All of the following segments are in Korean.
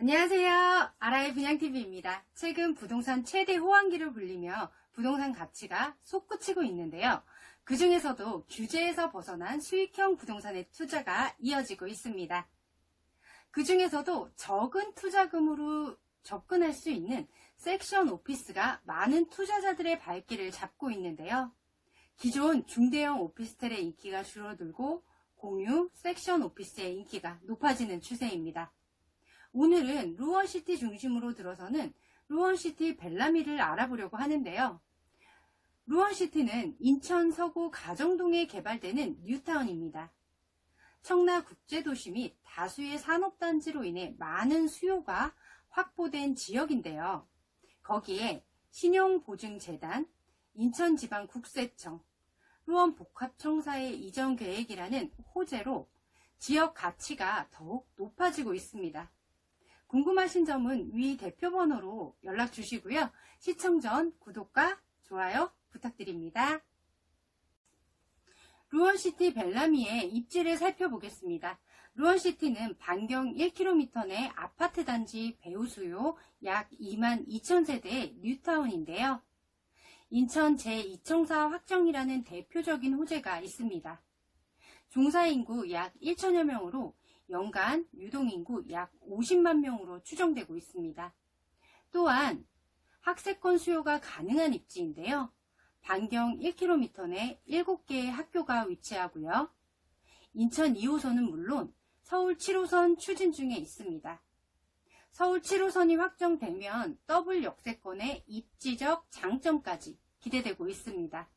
안녕하세요. 아라의 분양TV입니다. 최근 부동산 최대 호황기를 불리며 부동산 가치가 솟구치고 있는데요. 그 중에서도 규제에서 벗어난 수익형 부동산의 투자가 이어지고 있습니다. 그 중에서도 적은 투자금으로 접근할 수 있는 섹션 오피스가 많은 투자자들의 발길을 잡고 있는데요. 기존 중대형 오피스텔의 인기가 줄어들고 공유 섹션 오피스의 인기가 높아지는 추세입니다. 오늘은 루원시티 중심으로 들어서는 루원시티 벨라미를 알아보려고 하는데요. 루원시티는 인천 서구 가정동에 개발되는 뉴타운입니다. 청라 국제도시 및 다수의 산업단지로 인해 많은 수요가 확보된 지역인데요. 거기에 신용보증재단, 인천지방국세청, 루원복합청사의 이전 계획이라는 호재로 지역 가치가 더욱 높아지고 있습니다. 궁금하신 점은 위 대표 번호로 연락 주시고요. 시청 전 구독과 좋아요 부탁드립니다. 루원시티 벨라미의 입지를 살펴보겠습니다. 루원시티는 반경 1km 내 아파트 단지 배우 수요 약 2만 2천 세대의 뉴타운인데요. 인천 제2청사 확정이라는 대표적인 호재가 있습니다. 종사인구 약 1천여 명으로 연간 유동인구 약 50만 명으로 추정되고 있습니다. 또한 학세권 수요가 가능한 입지인데요. 반경 1km 내 7개의 학교가 위치하고요. 인천 2호선은 물론 서울 7호선 추진 중에 있습니다. 서울 7호선이 확정되면 더블 역세권의 입지적 장점까지 기대되고 있습니다.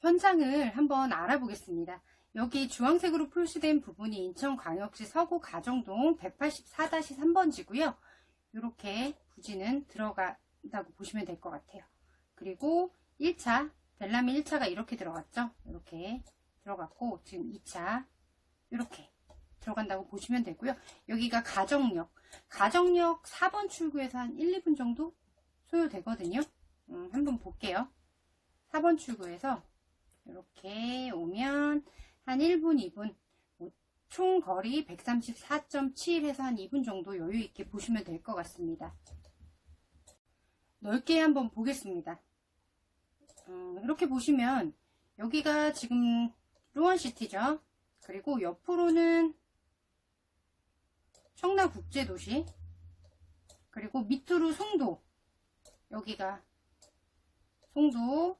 현장을 한번 알아보겠습니다. 여기 주황색으로 표시된 부분이 인천광역시 서구 가정동 184-3번지고요. 이렇게 부지는 들어간다고 보시면 될 것 같아요. 그리고 1차, 벨라미 1차가 이렇게 들어갔죠? 이렇게 들어갔고 지금 2차 이렇게 들어간다고 보시면 되고요. 여기가 가정역, 가정역 4번 출구에서 한 1, 2분 정도 소요되거든요. 음, 한번 볼게요. 4번 출구에서 이렇게 오면 한 1분, 2분, 뭐총 거리 134.7에서 한 2분 정도 여유 있게 보시면 될 것 같습니다. 넓게 한번 보겠습니다. 음, 이렇게 보시면 여기가 지금 루원시티죠. 그리고 옆으로는 청라국제도시 그리고 밑으로 송도 여기가 송도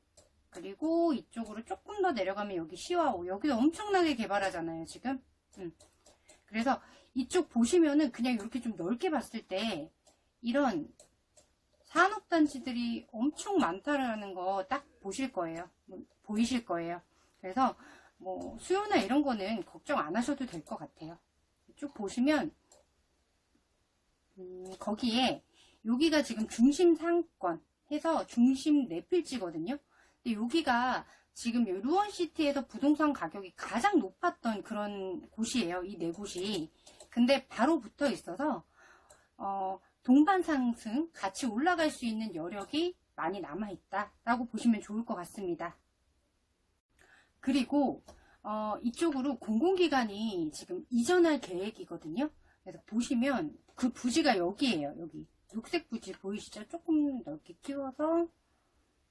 그리고 이쪽으로 조금 더 내려가면 여기 시와오. 여기도 엄청나게 개발하잖아요 지금. 음. 그래서 이쪽 보시면은 그냥 이렇게 좀 넓게 봤을 때 이런 산업단지들이 엄청 많다라는 거 딱 보실 거예요. 뭐, 보이실 거예요. 그래서 뭐 수요나 이런 거는 걱정 안 하셔도 될 것 같아요. 쭉 보시면 음, 거기에 여기가 지금 중심 상권 해서 중심 내필지거든요 여기가 지금 루원시티에서 부동산 가격이 가장 높았던 그런 곳이에요. 이 네 곳이. 근데 바로 붙어 있어서 어, 동반 상승, 같이 올라갈 수 있는 여력이 많이 남아있다 라고 보시면 좋을 것 같습니다. 그리고 어, 이쪽으로 공공기관이 지금 이전할 계획이거든요. 그래서 보시면 그 부지가 여기에요. 여기 녹색 부지 보이시죠? 조금 넓게 키워서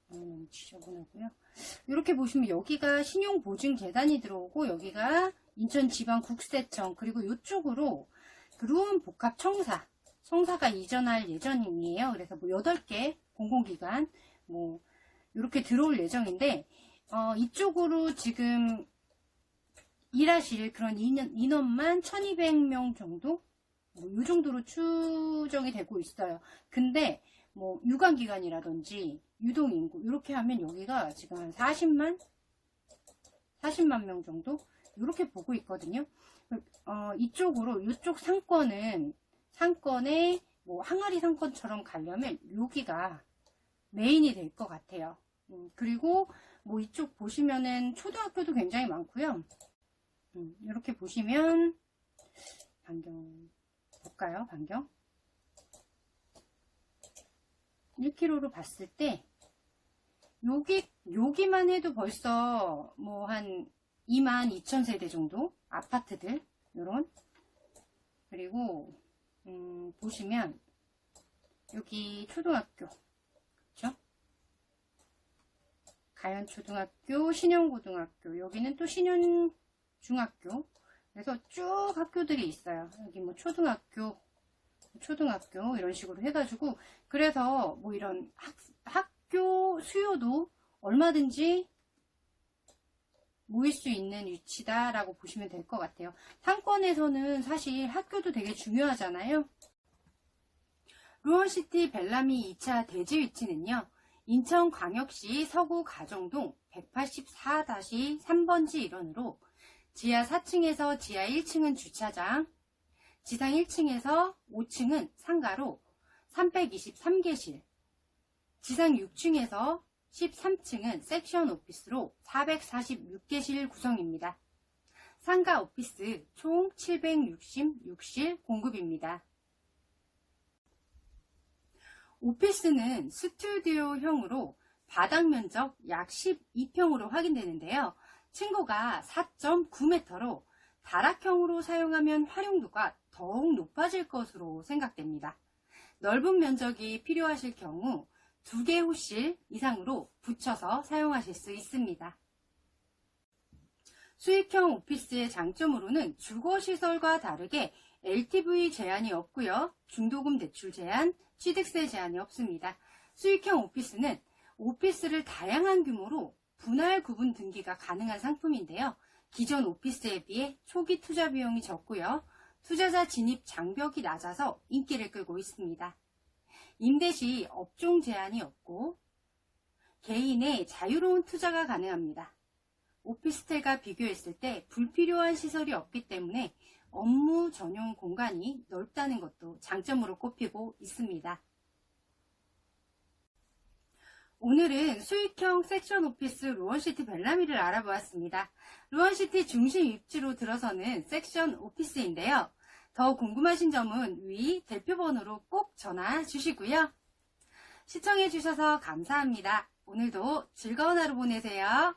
너무 지저분하고요. 이렇게 보시면 여기가 신용보증재단이 들어오고 여기가 인천지방국세청 그리고 이쪽으로 루원복합청사 청사가 이전할 예정이에요. 그래서 뭐 8개 공공기관 뭐 이렇게 들어올 예정인데 어, 이쪽으로 지금 일하실 그런 인원, 인원만 1200명 정도 뭐 이 정도로 추정이 되고 있어요. 근데 뭐 유관 기관이라든지 유동 인구 이렇게 하면 여기가 지금 한 40만 40만 명 정도 이렇게 보고 있거든요. 어, 이쪽으로 이쪽 상권은 상권에 뭐 항아리 상권처럼 가려면 여기가 메인이 될 것 같아요. 음, 그리고 뭐 이쪽 보시면은 초등학교도 굉장히 많고요. 음, 이렇게 보시면 반경 볼까요? 반경 1km로 봤을 때 여기 여기만 해도 벌써 뭐 한 2만 2천 세대 정도 아파트들 요런 그리고 음, 보시면 여기 초등학교 그렇죠? 가연초등학교, 신영고등학교 여기는 또 신현중학교 그래서 쭉 학교들이 있어요. 여기 뭐 초등학교, 초등학교 이런 식으로 해가지고 그래서 뭐 이런 학, 학교 수요도 얼마든지 모일 수 있는 위치다라고 보시면 될 것 같아요. 상권에서는 사실 학교도 되게 중요하잖아요. 루원시티 벨라미 2차 대지 위치는요. 인천광역시 서구 가정동 184-3번지 일원으로 지하 4층에서 지하 1층은 주차장, 지상 1층에서 5층은 상가로 323개실, 지상 6층에서 13층은 섹션 오피스로 446개실 구성입니다. 상가 오피스 총 766실 공급입니다. 오피스는 스튜디오형으로 바닥 면적 약 12평으로 확인되는데요. 층고가 4.9m로 다락형으로 사용하면 활용도가 더욱 높아질 것으로 생각됩니다. 넓은 면적이 필요하실 경우 두 개 호실 이상으로 붙여서 사용하실 수 있습니다. 수익형 오피스의 장점으로는 주거시설과 다르게 LTV 제한이 없고요. 중도금 대출 제한, 취득세 제한이 없습니다. 수익형 오피스는 오피스를 다양한 규모로 분할 구분 등기가 가능한 상품인데요. 기존 오피스에 비해 초기 투자 비용이 적고요. 투자자 진입 장벽이 낮아서 인기를 끌고 있습니다. 임대 시 업종 제한이 없고 개인의 자유로운 투자가 가능합니다. 오피스텔과 비교했을 때 불필요한 시설이 없기 때문에 업무 전용 공간이 넓다는 것도 장점으로 꼽히고 있습니다. 오늘은 수익형 섹션 오피스 루원시티 벨라미를 알아보았습니다. 루원시티 중심 입지로 들어서는 섹션 오피스인데요. 더 궁금하신 점은 위 대표번호로 꼭 전화 주시고요. 시청해주셔서 감사합니다. 오늘도 즐거운 하루 보내세요.